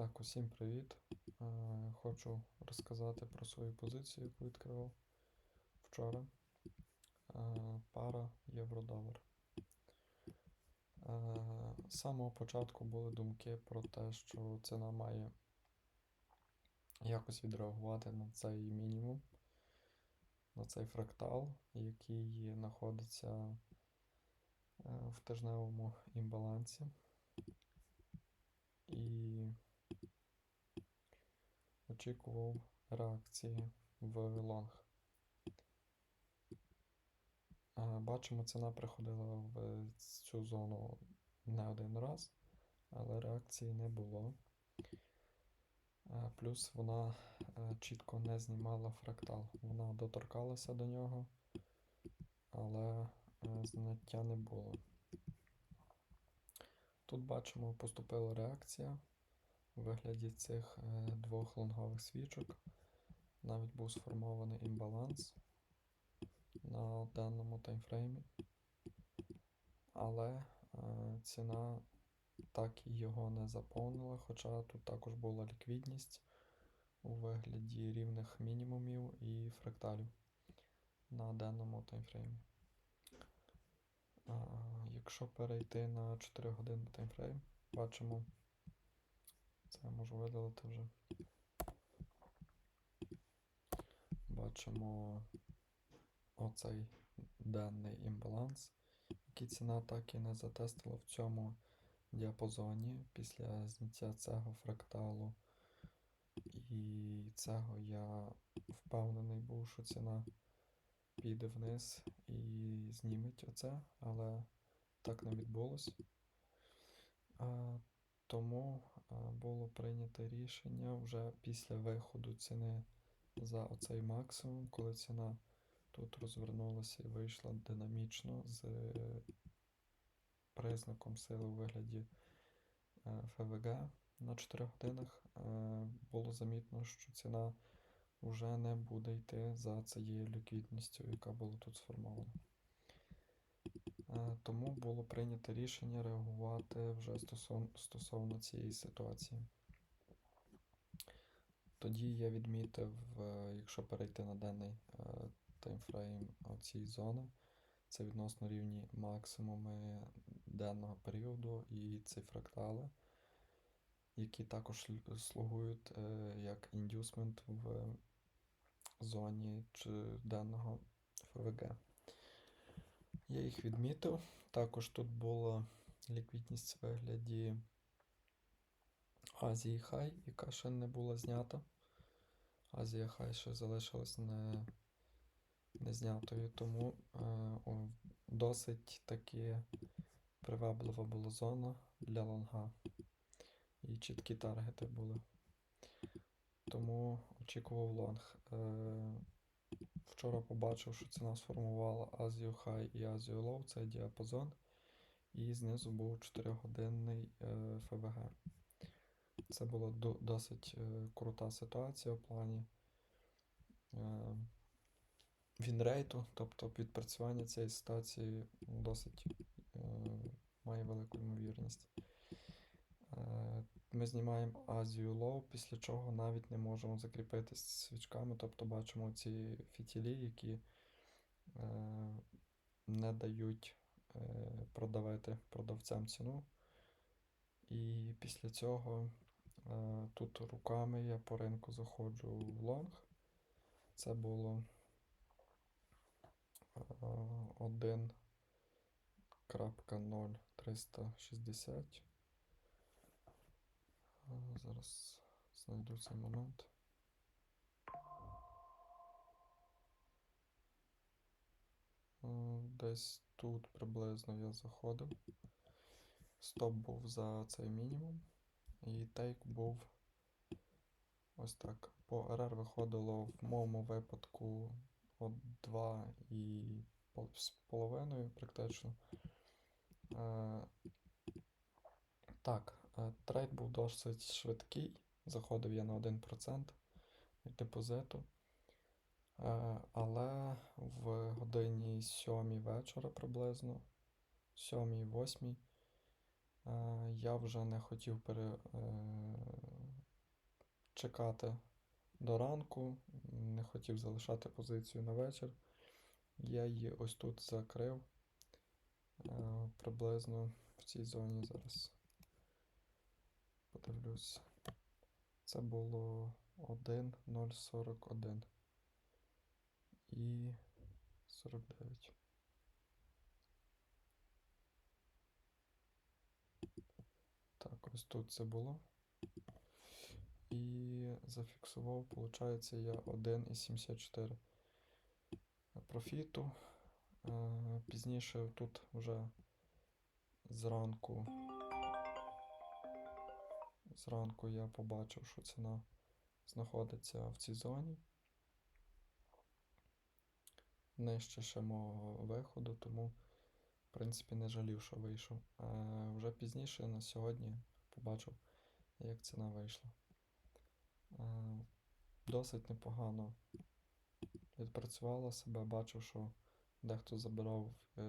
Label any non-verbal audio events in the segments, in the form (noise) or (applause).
Так, усім привіт. Е, Хочу розказати про свою позицію, яку відкривав вчора. Е, Пара євро-долар. Е, З самого початку були думки про те, що ціна має якось відреагувати на цей мінімум, на цей фрактал, який знаходиться в тижневому імбалансі. І очікував реакції в лонг. Е, Бачимо, ціна приходила в цю зону не один раз, але реакції не було. Е, Плюс вона е, чітко не знімала фрактал. Вона доторкалася до нього, але зняття не було. Тут бачимо, поступила реакція у вигляді цих е, двох лонгових свічок. Навіть був сформований імбаланс на даному таймфреймі. Але е, ціна так і його не заповнила, хоча тут також була ліквідність у вигляді рівних мінімумів і фракталів на даному таймфреймі. Якщо перейти на 4 годинний таймфрейм, бачимо, це я можу видалити вже. Бачимо оцей денний імбаланс, який ціна так і не затестила в цьому діапазоні після зняття цього фракталу. І цього я впевнений був, що ціна піде вниз і зніметь оце, але так не відбулося. Тому було прийнято рішення вже після виходу ціни за оцей максимум, коли ціна тут розвернулася і вийшла динамічно з признаком сили у вигляді е, ФВГ на 4 годинах, е, було замітно, що ціна вже не буде йти за цією ліквідністю, яка була тут сформована. Е, Тому було прийнято рішення реагувати вже стосовно, стосовно цієї ситуації. Тоді я відмітив, е, якщо перейти на денний е, таймфрейм цієї зони, це відносно рівні максимуми денного періоду і ці фрактали, які також слугують як індюсмент в зоні чи денного ФВГ. Я їх відмітив. Також тут була ліквідність в вигляді Азії Хай, яка ще не була знята. Азія Хай ще залишилась не, не знятою, тому е, о, досить таки приваблива була зона для лонга. І чіткі таргети були. Тому очікував лонг. Е, Вчора побачив, що ціна сформувала Азію High і Азію Low, це діапазон. І знизу був 4-годинний е, ФВГ. Це була до- досить е, крута ситуація в плані е, вінрейту, тобто відпрацювання цієї ситуації досить має велику ймовірність. Е, Ми знімаємо Азію Low, після чого навіть не можемо закріпитися свічками, тобто бачимо ці фітілі, які е, не дають е, продавати продавцям ціну. І після цього е, тут руками я по ринку заходжу в лонг. Це було е, 1.0360. Зараз знайду цей момент. Е, Десь тут приблизно я заходив. Стоп був за цей мінімум. І тейк був ось так. По РР виходило в моєму випадку от 2 і з половиною практично. Е, так, трейд був досить швидкий. Заходив я на 1% від депозиту. Е, Але в годині 7 вечора приблизно, 7-8, е, я вже не хотів пере, е, чекати до ранку, не хотів залишати позицію на вечір. Я її ось тут закрив е, приблизно в цій зоні зараз. Подивлюсь. Це було 1.041 і 49. Так, ось тут це було. І зафіксував, виходить, я 1,74 профіту. Е, Пізніше тут вже зранку. Зранку я побачив, що ціна знаходиться в цій зоні. Нижче ще мого виходу, тому, в принципі, не жалів, що вийшов. А вже пізніше на сьогодні побачив, як ціна вийшла. Е, Досить непогано відпрацювала себе, бачив, що дехто забирав е,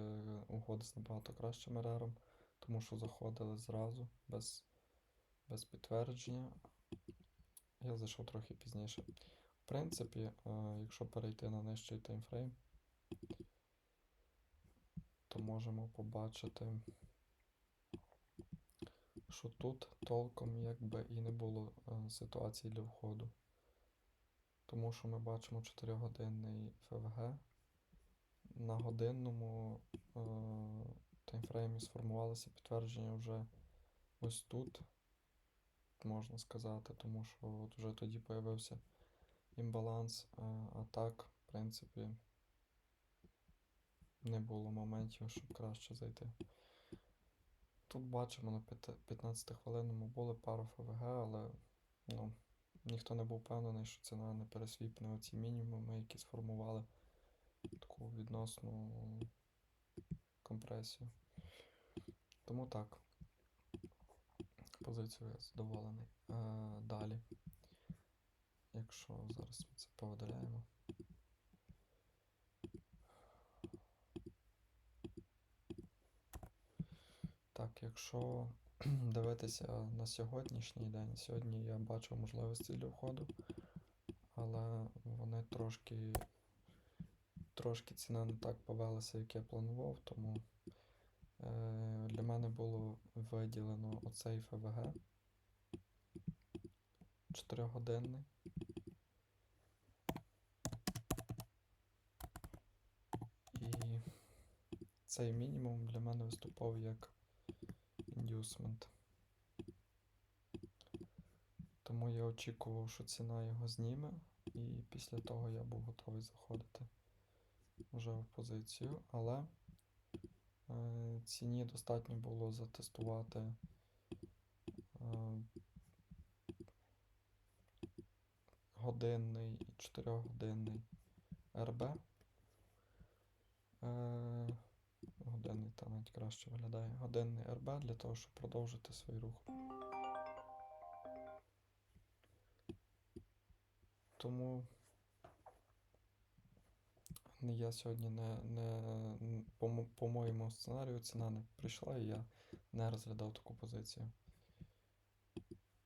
угоди з набагато кращим РРом, тому що заходили зразу без, без підтвердження. Я зайшов трохи пізніше. В принципі, е, якщо перейти на нижчий таймфрейм, то можемо побачити, що тут толком якби і не було е, ситуації для входу. Тому що ми бачимо 4-годинний ФВГ. На годинному е, таймфреймі сформувалося підтвердження вже ось тут, можна сказати, тому що от вже тоді появився імбаланс, е, а так, в принципі, не було моментів, щоб краще зайти. Тут бачимо на 15 хвилинному були пару ФВГ, але ну, ніхто не був впевнений, що ціна не пересвіпне оці мінімуми, які сформували таку відносну компресію. Тому так. Позицію я задоволений. Е, далі. Якщо зараз ми це повидаляємо. Так, якщо (clears throat) дивитися на сьогоднішній день, сьогодні я бачу можливості для входу, але вони трошки трошки ціна не так повелася, як я планував, тому для мене було виділено оцей ФВГ 4-годинний. І цей мінімум для мене виступав як індюсмент. Тому я очікував, що ціна його зніме, і після того я був готовий заходити вже в позицію, але е, ціні достатньо було затестувати е, годинний і 4-годинний РБ. Е, годинний та навіть краще виглядає. Годинний РБ для того, щоб продовжити свій рух. Тому я сьогодні не, не по, по моєму сценарію ціна не прийшла і я не розглядав таку позицію.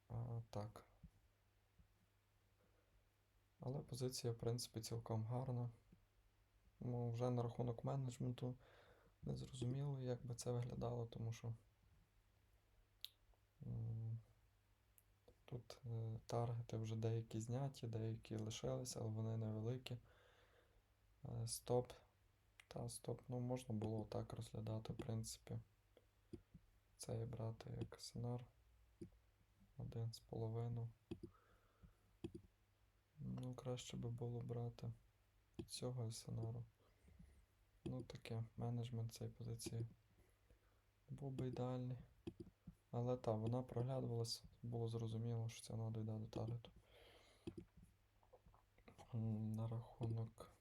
А, так. Але позиція, в принципі, цілком гарна. Ну, вже на рахунок менеджменту не зрозуміло, як би це виглядало, тому що тут е, таргети вже деякі зняті, деякі лишилися, але вони невеликі. Е, Стоп. Та стоп, ну можна було так розглядати, в принципі. Це і брати як сценар. Один з половину. Ну, краще би було брати цього сценару. Ну, таке, менеджмент цієї позиції був би ідеальний. Але так, вона проглядувалась, було зрозуміло, що це вона дійде до таргету. На рахунок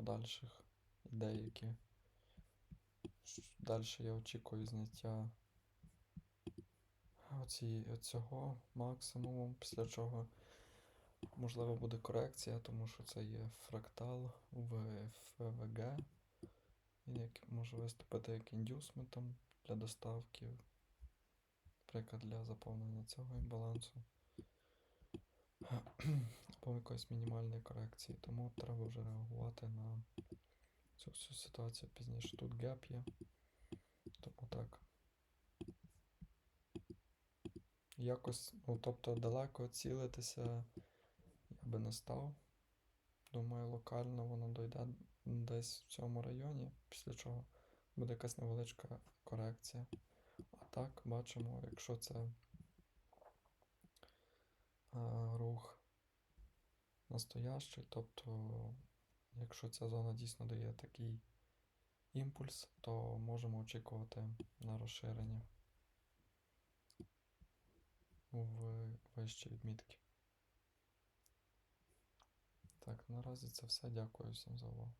подальших ідей, які далі я очікую зняття оці, цього максимуму, після чого можливо буде корекція, тому що це є фрактал в ФВГ. Він як може виступити як індюсментом для доставки, наприклад, для заповнення цього імбалансу. Або якоїсь мінімальної корекції. Тому треба вже реагувати на цю всю ситуацію пізніше. Тут геп є. Тому так. Якось, ну, тобто далеко цілитися я би не став. Думаю, локально воно дойде десь в цьому районі, після чого буде якась невеличка корекція. А так, бачимо, якщо це а, рух настоящий, тобто, якщо ця зона дійсно дає такий імпульс, то можемо очікувати на розширення в вищі відмітки. Так, наразі це все. Дякую всім за увагу.